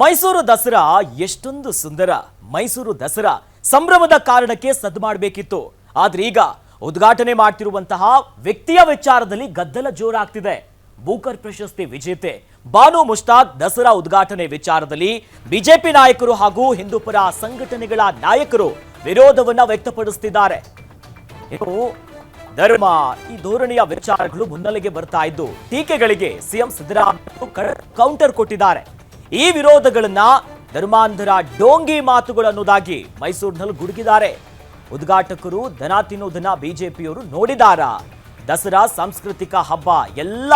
ಮೈಸೂರು ದಸರಾ ಎಷ್ಟೊಂದು ಸುಂದರ. ಮೈಸೂರು ದಸರಾ ಸಂಭ್ರಮದ ಕಾರಣಕ್ಕೆ ಸದ್ದು ಮಾಡಬೇಕಿತ್ತು. ಆದ್ರೆ ಈಗ ಉದ್ಘಾಟನೆ ಮಾಡ್ತಿರುವಂತಹ ವ್ಯಕ್ತಿಯ ವಿಚಾರದಲ್ಲಿ ಗದ್ದಲ ಜೋರಾಗ್ತಿದೆ. ಬೂಕರ್ ಪ್ರಶಸ್ತಿ ವಿಜೇತೆ ಬಾನು ಮುಷ್ತಾಕ್ ದಸರಾ ಉದ್ಘಾಟನೆ ವಿಚಾರದಲ್ಲಿ ಬಿಜೆಪಿ ನಾಯಕರು ಹಾಗೂ ಹಿಂದೂಪರ ಸಂಘಟನೆಗಳ ನಾಯಕರು ವಿರೋಧವನ್ನ ವ್ಯಕ್ತಪಡಿಸುತ್ತಿದ್ದಾರೆ ಧರ್ಮ ಈ ಧೋರಣೆಯ ವಿಚಾರಗಳು ಮುನ್ನೆಲೆಗೆ ಬರ್ತಾ ಇದ್ದು, ಟೀಕೆಗಳಿಗೆ ಸಿಎಂ ಸಿದ್ದರಾಮಯ್ಯ ಕೌಂಟರ್ ಕೊಟ್ಟಿದ್ದಾರೆ. ಈ ವಿರೋಧಗಳನ್ನ ಧರ್ಮಾಂಧರ ಡೋಂಗಿ ಮಾತುಗಳು ಅನ್ನೋದಾಗಿ ಮೈಸೂರಿನಲ್ಲಿ ಗುಡುಗಿದ್ದಾರೆ. ಉದ್ಘಾಟಕರು ದನ ತಿನ್ನೋದನ್ನ ಬಿಜೆಪಿಯವರು ನೋಡಿದಾರ. ದಸರಾ ಸಾಂಸ್ಕೃತಿಕ ಹಬ್ಬ ಎಲ್ಲ,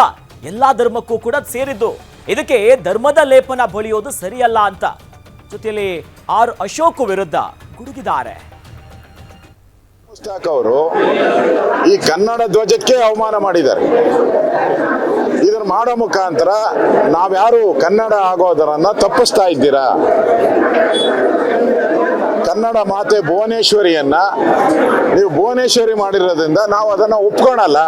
ಎಲ್ಲಾ ಧರ್ಮಕ್ಕೂ ಕೂಡ ಸೇರಿದ್ದು. ಇದಕ್ಕೆ ಧರ್ಮದ ಲೇಪನ ಬಳಿಯೋದು ಸರಿಯಲ್ಲ ಅಂತ. ಜೊತೆಯಲ್ಲಿ ಆರ್ ಅಶೋಕ್ ವಿರುದ್ಧ ಗುಡುಗಿದ್ದಾರೆ. ಅವರು ಈ ಕನ್ನಡ ಧ್ವಜಕ್ಕೆ ಅವಮಾನ ಮಾಡಿದ್ದಾರೆ. ಮಾಡೋ ಮುಖಾಂತರ ನಾವ್ಯಾರು ಕನ್ನಡ ಆಗೋದರನ್ನ ತಪ್ಪಿಸ್ತಾ ಇದ್ದೀರಾ? ಕನ್ನಡ ಮಾತೆ ಭುವನೇಶ್ವರಿಯನ್ನ ನೀವು ಭುವನೇಶ್ವರಿ ಮಾಡಿರೋದ್ರಿಂದ ನಾವು ಅದನ್ನ ಒಪ್ಕೊಳಲ್ಲ.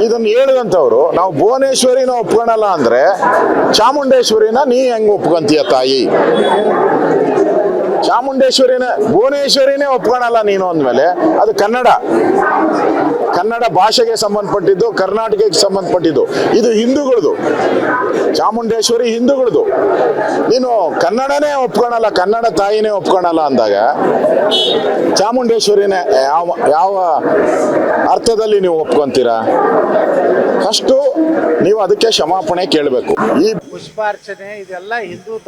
ಇದನ್ನ ಹೇಳಿದಂಥವ್ರು, ನಾವು ಭುವನೇಶ್ವರಿನ ಒಪ್ಕೊಳಲ್ಲ ಅಂದ್ರೆ ಚಾಮುಂಡೇಶ್ವರಿನ ನೀ ಹೆಂಗ್ ಒಪ್ಕೊಂತೀಯ ತಾಯಿ? ಚಾಮುಂಡೇಶ್ವರಿನ, ಭುವನೇಶ್ವರಿನೇ ಒಪ್ಕೊಳಲ್ಲ ನೀನು ಅಂದಮೇಲೆ, ಅದು ಕನ್ನಡ. ಕನ್ನಡ ಭಾಷೆಗೆ ಸಂಬಂಧಪಟ್ಟಿದ್ದು, ಕರ್ನಾಟಕಕ್ಕೆ ಸಂಬಂಧಪಟ್ಟಿದ್ದು. ಇದು ಹಿಂದೂಗಳದು. ಚಾಮುಂಡೇಶ್ವರಿ ಹಿಂದೂಗಳದು. ನೀನು ಕನ್ನಡನೇ ಒಪ್ಕೊಳಲ್ಲ, ಕನ್ನಡ ತಾಯಿನೇ ಒಪ್ಕೊಳಲ್ಲ ಅಂದಾಗ, ಚಾಮುಂಡೇಶ್ವರಿನೇ ಯಾವ ಯಾವ ಅರ್ಥದಲ್ಲಿ ನೀವು ಒಪ್ಕೊಂತೀರಾ? ಅಷ್ಟು ನೀವು ಅದಕ್ಕೆ ಕ್ಷಮಾಪಣೆ ಕೇಳಬೇಕು. ಈ ಪುಷ್ಪಾರ್ಚನೆ, ಇದೆಲ್ಲ ಹಿಂದೂ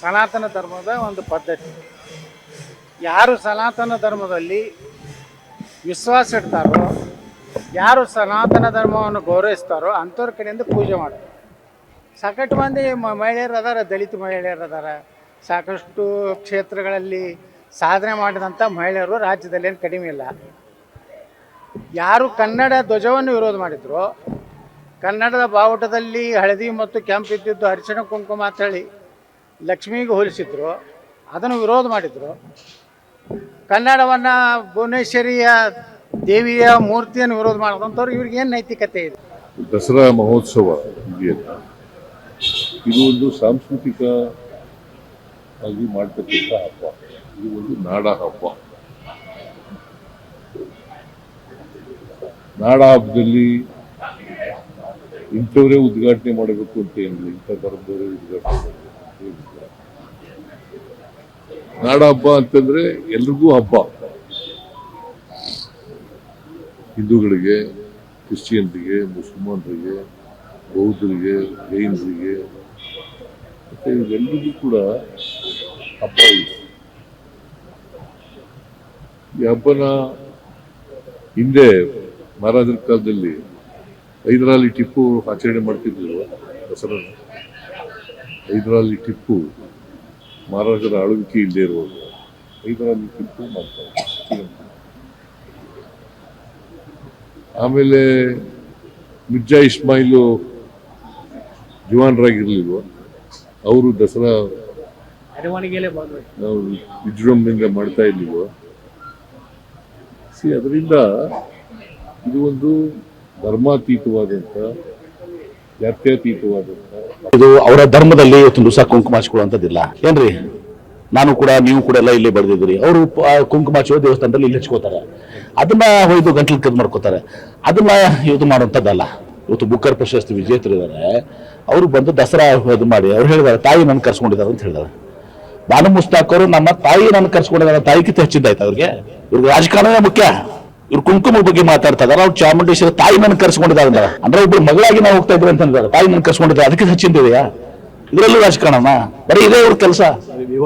ಸನಾತನ ಧರ್ಮದ ಒಂದು ಪದ್ಧತಿ. ಯಾರು ಸನಾತನ ಧರ್ಮದಲ್ಲಿ ವಿಶ್ವಾಸ ಇಡ್ತಾರೋ, ಯಾರು ಸನಾತನ ಧರ್ಮವನ್ನು ಗೌರವಿಸ್ತಾರೋ ಅಂಥವ್ರ ಕಡೆಯಿಂದ ಪೂಜೆ ಮಾಡ್ತಾರೆ. ಸಾಕಷ್ಟು ಮಂದಿ ಮಹಿಳೆಯರು ಅದಾರ, ದಲಿತ ಮಹಿಳೆಯರು ಅದಾರ. ಸಾಕಷ್ಟು ಕ್ಷೇತ್ರಗಳಲ್ಲಿ ಸಾಧನೆ ಮಾಡಿದಂಥ ಮಹಿಳೆಯರು ರಾಜ್ಯದಲ್ಲಿ ಏನು ಕಡಿಮೆ ಇಲ್ಲ. ಯಾರು ಕನ್ನಡ ಧ್ವಜವನ್ನು ವಿರೋಧ ಮಾಡಿದ್ರು, ಕನ್ನಡದ ಬಾವುಟದಲ್ಲಿ ಹಳದಿ ಮತ್ತು ಕೆಂಪು ಇದ್ದಿದ್ದು ಅರಿಶಿಣ ಕುಂಕುಮ ಅಂತ ಹೇಳಿ ಲಕ್ಷ್ಮಿಗೆ ಹೋಲಿಸಿದ್ರು, ಅದನ್ನು ವಿರೋಧ ಮಾಡಿದರು. ಕನ್ನಡವನ್ನು ಭುವನೇಶ್ವರಿಯ ದೇವಿಯ ಮೂರ್ತಿಯನ್ನು ವಿರೋಧ ಮಾಡಿದಂಥವ್ರು ಇವ್ರಿಗೆ ಏನು ನೈತಿಕತೆ ಇದೆ? ದಸರಾ ಮಹೋತ್ಸವ ಇದು. ಒಂದು ಸಾಂಸ್ಕೃತಿಕ ಆಗಿ ಮಾಡ್ತಕ್ಕಂಥ ಹಬ್ಬ. ಇದು ಒಂದು ನಾಡ ಹಬ್ಬ. ನಾಡ ಹಬ್ಬದಲ್ಲಿ ಇಂಥವರೇ ಉದ್ಘಾಟನೆ ಮಾಡಬೇಕು ಅಂತ ಏನಿಲ್ಲ. ಇಂಥ ಧರ್ಮದವರೇ ಉದ್ಘಾಟನೆ ಮಾಡಬೇಕು. ನಾಡ ಹಬ್ಬ ಅಂತಂದ್ರೆ ಎಲ್ರಿಗೂ ಹಬ್ಬ. ಹಿಂದೂಗಳಿಗೆ, ಕ್ರಿಶ್ಚಿಯನ್ರಿಗೆ, ಮುಸಲ್ಮಾನರಿಗೆ, ಬೌದ್ಧರಿಗೆ, ಜೈನರಿಗೆ, ಮತ್ತೆ ಇವೆಲ್ಲರಿಗೂ ಕೂಡ ಹಬ್ಬ ಇದೆ. ಈ ಹಬ್ಬನ ಹಿಂದೆ ಮಹಾರಾಜರ ಕಾಲದಲ್ಲಿ ಹೈದರಾಲಿ ಟಿಪ್ಪು ಆಚರಣೆ ಮಾಡ್ತಿದ್ರು ದಸರಾ ಹೈದರಾಲಿ ಟಿಪ್ಪು ಮಹಾರಾಜರ ಆಳ್ವಿಕೆ ಇಲ್ಲದೆ ಇರುವಾಗ ಹೈದರಾಲಿ ಟಿಪ್ಪು ಮಾಡ್ತಾರೆ. ಆಮೇಲೆ ಮಿರ್ಜಾ ಇಸ್ಮಾಯಿಲು ಜವಾನರಾಗಿರ್ಲಿಲ್ವ? ಅವರು ದಸರಾ ನಾವು ವಿಜೃಂಭಣೆಯಿಂದ ಮಾಡ್ತಾ ಇರ್ಲಿಲ್ವ? ಸಿ ಅದರಿಂದ ಇದು ಒಂದು ಧರ್ಮಾತೀತವಾದಂಥ ಇದು ಅವರ ಧರ್ಮದಲ್ಲಿ ಇವತ್ತು ಕುಂಕುಮ ಹಚ್ಕೊಳ್ಳುವಂಥದ್ದಿಲ್ಲ. ಏನ್ರಿ? ನಾನು ಕೂಡ, ನೀವು ಕೂಡ ಎಲ್ಲ ಇಲ್ಲಿ ಬರೆದಿದ್ದೀರಿ ಅವರು ಕುಂಕುಮ ಹಚ್ಚುವ ದೇವಸ್ಥಾನದಲ್ಲಿ ಇಲ್ಲಿ ಹಚ್ಕೋತಾರೆ ಅದನ್ನ ಹೊಯ್ದು ಗಂಟ್ಲು ಕದ್ ಮಾಡ್ಕೋತಾರೆ ಅದನ್ನ ಇದು ಮಾಡುವಂಥದ್ದಲ್ಲ. ಇವತ್ತು ಬುಕ್ಕರ್ ಪ್ರಶಸ್ತಿ ವಿಜೇತರಿದ್ದಾರೆ ಅವರು ಬಂದು ದಸರಾ ಇದು ಮಾಡಿ, ಅವ್ರು ಹೇಳಿದಾರೆ, ತಾಯಿ ನನ್ನ ಕರ್ಸ್ಕೊಂಡಿದ್ದಾರೆ ಅಂತ ಹೇಳಿದಾರೆ. ಬಾನು ಮುಸ್ತಾಕ್ ಅವರು, ನಮ್ಮ ತಾಯಿ ನನ್ನ ಕರ್ಸ್ಕೊಂಡಿದ್ದಾರೆ, ತಾಯಿ ಕಿತ್ತು ಹೆಚ್ಚಿದ್ದಾಯ್ತು ಅವ್ರಿಗೆ. ಇವ್ರಿಗೆ ರಾಜಕಾರಣವೇ ಮುಖ್ಯ. ಇವ್ರು ಕುಂಕುಮ ಬಗ್ಗೆ ಮಾತಾಡ್ತಾ ಇದಾರೆ ಅವ್ರು ಚಾಮುಂಡೇಶ್ವರಿ ತಾಯಿ ನನ್ನ ಕರ್ಸ್ಕೊಂಡಿದ್ದಾರೆ ಅಂದ್ರೆ ಒಬ್ರು ಮಗಳಾಗಿ ನಾವು ಹೋಗ್ತಾ ಇದ್ರು ಅಂತ ತಾಯಿ ನನ್ನ ಕರ್ಸ್ಕೊಂಡಿದ್ದಾರೆ. ಅದಕ್ಕೆ ಹಚ್ಚಿಂದಿದೆಯಾ ಇದರಲ್ಲೂ ರಾಜಕಾರಣನ? ಬರೀ ಇದೇ ಅವ್ರ ಕೆಲಸ.